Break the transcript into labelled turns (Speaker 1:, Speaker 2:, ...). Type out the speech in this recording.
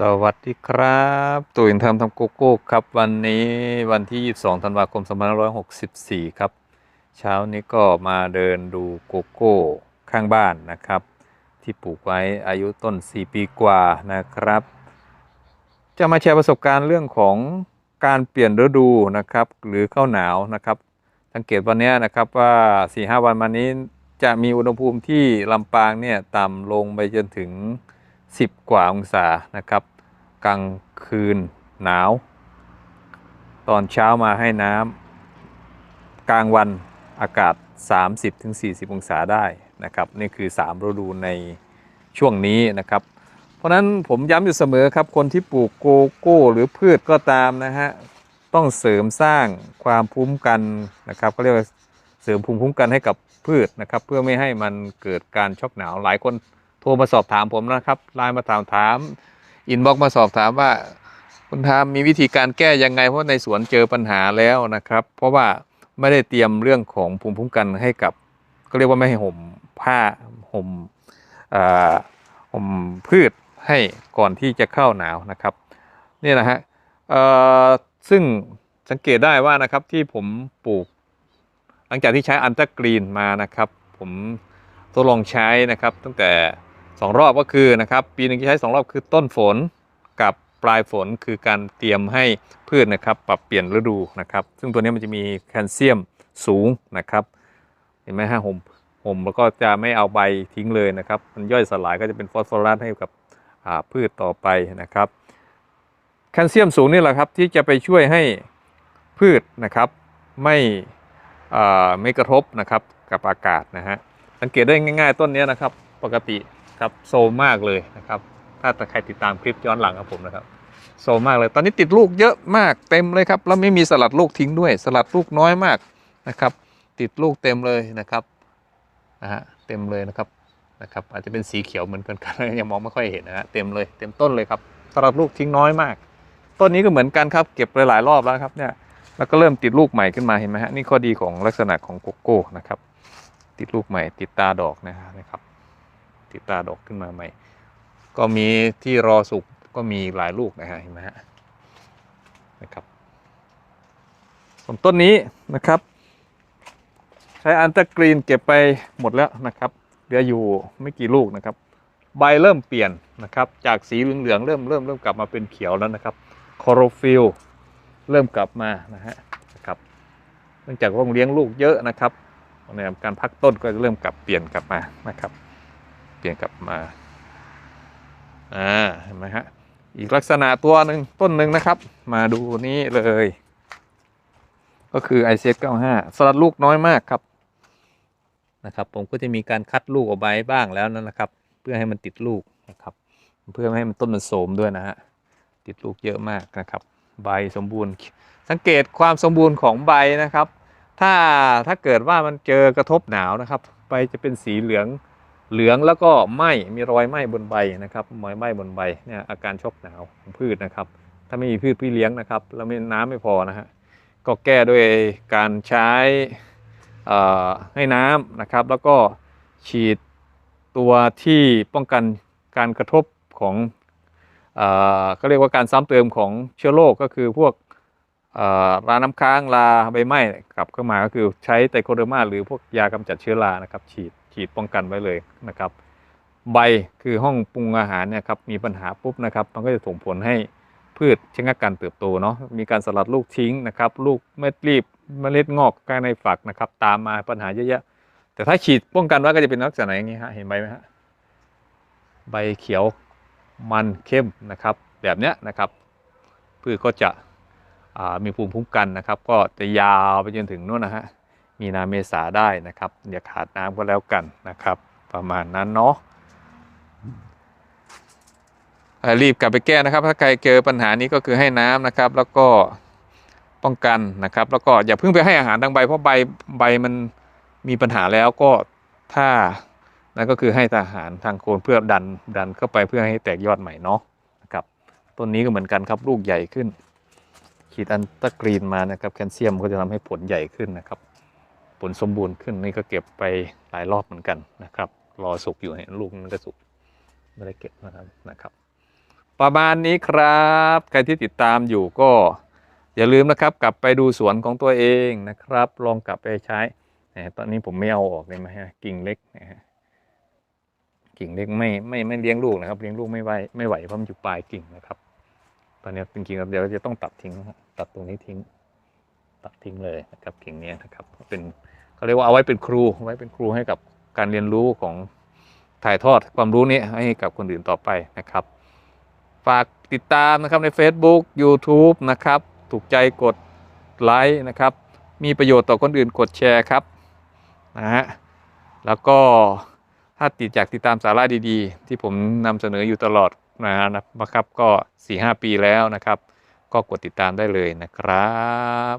Speaker 1: สวัสดีครับตู่อินทำทำโกโก้ครับ วันนี้วันที่ 22 ธันวาคม 2564 ครับ เช้านี้ก็มาเดินดูโกโก้ข้างบ้านนะครับ ที่ปลูกไว้อายุต้น 4 ปีกว่านะครับ จะมาแชร์ประสบการณ์เรื่องของการเปลี่ยนฤดูนะครับ หรือเข้าหนาวนะครับ สังเกตวันนี้นะครับว่า 4-5 วันมานี้จะมีอุณหภูมิที่ลำปางเนี่ยต่ำลงไปจนถึง 10 กว่าองศานะครับ กลางคืนหนาว ตอนเช้ามาให้น้ำกลางวันอากาศ 30-40 องศาได้นะครับ นี่คือ 3 ฤดูในช่วงนี้นะครับ เพราะนั้นผมย้ำอยู่เสมอครับ คนที่ปลูกโกโก้หรือพืชก็ตามนะฮะ ต้องเสริมสร้างความภูมิกันนะครับก็เรียกว่าเสริมภูมิคุ้มกันให้กับพืชนะครับ เพื่อไม่ให้มันเกิดการช็อกหนาวหลายคน โทรมาสอบถามผมนะครับไลน์มาถามถามอินบ็อกมาสอบถามว่า คุณทามมีวิธีการแก้ยังไง เพราะในสวนเจอปัญหาแล้วนะครับ เพราะว่าไม่ได้เตรียมเรื่องของภูมิคุ้มกันให้กับก็เรียกว่าไม่ให้ห่มผ้าห่มอ่อห่มพืชให้ก่อนที่จะเข้าหนาวนะครับนี่นะฮะเออซึ่งสังเกตได้ว่านะครับที่ผมปลูก หลังจากที่ใช้อันตรกรีนมานะครับ ผมทดลองใช้นะครับตั้งแต่ 2 รอบก็คือนะครับปีหนึ่งจะใช้ 2 รอบคือต้นฝนกับปลายฝนคือการเตรียมให้พืชนะครับปรับเปลี่ยนฤดูนะครับ ซึ่งตัวนี้มันจะมีแคลเซียมสูงนะครับเห็นไหมฮะห่มห่มแล้วก็จะไม่เอาใบทิ้งเลยนะครับ มันย่อยสลายก็จะเป็นฟอสฟอรัสให้กับพืชต่อไปนะครับ แคลเซียมสูงนี่แหละครับที่จะไปช่วยให้พืชนะครับไม่ไม่กระทบนะครับกับอากาศนะฮะสังเกตได้ง่าย ๆ ต้นนี้นะครับปกติ ครับโซมมากเลยนะครับ ถ้าใครติดตามคลิปย้อนหลังของผมนะครับ โซมมากเลย ตอนนี้ติดลูกเยอะมากเต็มเลยครับ แล้วไม่มีสลัดลูกทิ้งด้วย สลัดลูกน้อยมากนะครับ ติดลูกเต็มเลยนะครับนะฮะเต็มเลยนะครับนะครับ อาจจะเป็นสีเขียวเหมือนกันกันยังมองไม่ค่อยเห็นนะฮะเต็มเลยเต็มต้นเลยครับสลัดลูกทิ้งน้อยมาก ต้นนี้ก็เหมือนกันครับ เก็บไปหลายรอบแล้วครับเนี่ยแล้วก็เริ่มติดลูกใหม่ขึ้นมาเห็นไหมฮะนี่ข้อดีของลักษณะของโกโก้นะครับ ติดลูกใหม่ติดตาดอกนะครับ ติดตาดอกขึ้นมาใหม่ ก็มีที่รอสุกก็มีหลายลูกนะฮะเห็นไหมฮะนะครับส่วนต้นนี้นะครับ ใช้อันตรกรีนเก็บไปหมดแล้วนะครับเหลืออยู่ไม่กี่ลูกนะครับ ใบเริ่มเปลี่ยนนะครับ จากสีเหลืองๆเริ่มเริ่มเริ่มกลับมาเป็นเขียวแล้วนะครับคลอโรฟิลเริ่มกลับมานะฮะนะครับเนื่องจากว่าต้องเลี้ยงลูกเยอะนะครับในการพักต้นก็จะเริ่มกลับเปลี่ยนกลับมานะครับ ปลี่ยนกลับมาอ่าเห็นไหมฮะอีกลักษณะตัวหนึ่งต้นหนึ่งนะครับ มาดูนี้เลย ก็คือ i c 95สลัดลูกน้อยมากครับนะครับ ผมก็จะมีการคัดลูกออกไปบ้างแล้วนะครับ เพื่อให้มันติดลูกนะครับ เพื่อไม่ให้มันต้นมันโสมด้วยนะฮะติดลูกเยอะมากนะครับ ใบสมบูรณ์ สังเกตความสมบูรณ์ของใบนะครับ ถ้าถ้าเกิดว่ามันเจอกระทบหนาวนะครับ ใบจะเป็นสีเหลือง เหลืองแล้วก็ไหม้มีรอยไหม้บนใบนะครับรอยไหม้บนใบเนี่ยอาการช็อกหนาวของพืชนะครับ ถ้าไม่มีพืชพี่เลี้ยงนะครับ แล้วไม่น้ำไม่พอนะฮะก็แก้ด้วยการใช้ให้น้ำนะครับ แล้วก็ฉีดตัวที่ป้องกันการกระทบของเขาเรียกว่าการซ้ำเติมของเชื้อโรคก็คือพวกราน้ำค้างราใบไหม้กลับเข้ามาก็คือใช้ไตรโคเดอร์มาหรือพวกยากำจัดเชื้อรานะครับ ฉีด ฉีดป้องกันไว้เลยนะครับ ใบคือห้องปรุงอาหารเนี่ยครับมีปัญหาปุ๊บนะครับมันก็จะส่งผลให้พืชชะงักการเติบโตเนาะมีการสลัดลูกทิ้งนะครับ ลูกเม็ดรีบเมล็ดงอกใกล้ในฝักนะครับ ตามมาปัญหาเยอะแยะแต่ถ้าฉีดป้องกันไว้ก็จะเป็นลักษณะอย่างนี้ฮะเห็นใบไหมฮะใบเขียวมันเข้มนะครับแบบเนี้ยนะครับพืชก็จะมีภูมิคุ้มกันนะครับ ก็จะยาวไปจนถึงนู่นนะฮะ มีนาเมษาได้นะครับอย่าขาดน้ำก็แล้วกันนะครับ ประมาณนั้นเนาะรีบกลับไปแก้นะครับ ถ้าใครเจอปัญหานี้ก็คือให้น้ำนะครับ แล้วก็ป้องกันนะครับ แล้วก็อย่าเพิ่งไปให้อาหารทางใบ เพราะใบใบมันมีปัญหาแล้วก็ถ้านั่นก็คือให้ทหารทางโคนเพื่อดันดันเข้าไปเพื่อให้แตกยอดใหม่เนาะนะครับต้นนี้ก็เหมือนกันครับลูกใหญ่ขึ้น ขีดอันตะกรีนมานะครับแคลเซียมก็จะทำให้ผลใหญ่ขึ้นนะครับ ลสมบูรณ์ขึ้นนี่ก็เก็บไปหลายรอบเหมือนกันนะครับ รอสุกอยู่เห็นลูกมันก็สุกไม่ได้เก็บนะครับนะครับ ประมาณนี้ครับ ใครที่ติดตามอยู่ก็อย่าลืมนะครับ กลับไปดูสวนของตัวเองนะครับ ลองกลับไปใช้ตอนนี้ผมไม่เอาออกเลยไหมฮะกิ่งเล็กนะฮะกิ่งเล็กไม่ไม่ไม่เลี้ยงลูกนะครับ เลี้ยงลูกไม่ไหวไม่ไหวเพราะมันอยู่ปลายกิ่งนะครับ ตอนนี้จริงๆแล้วเดี๋ยวจะต้องตัดทิ้งตัดตรงนี้ทิ้ง ตัดทิ้งเลยนะครับกิ่งนี้นะครับเป็นเขาเรียกว่าเอาไว้เป็นครูเอาไว้เป็นครูให้กับการเรียนรู้ของถ่ายทอดความรู้นี้ให้กับคนอื่นต่อไปนะครับ ฝากติดตามนะครับใน Facebook YouTube นะครับ ถูกใจกดไลค์นะครับ มีประโยชน์ต่อคนอื่นกดแชร์ครับนะฮะแล้วก็ถ้าติดจากติดตามสาระดีๆ ที่ผมนำเสนออยู่ตลอดนะครับก็ 4-5 ปีแล้วนะครับ ก็กดติดตามได้เลยนะครับ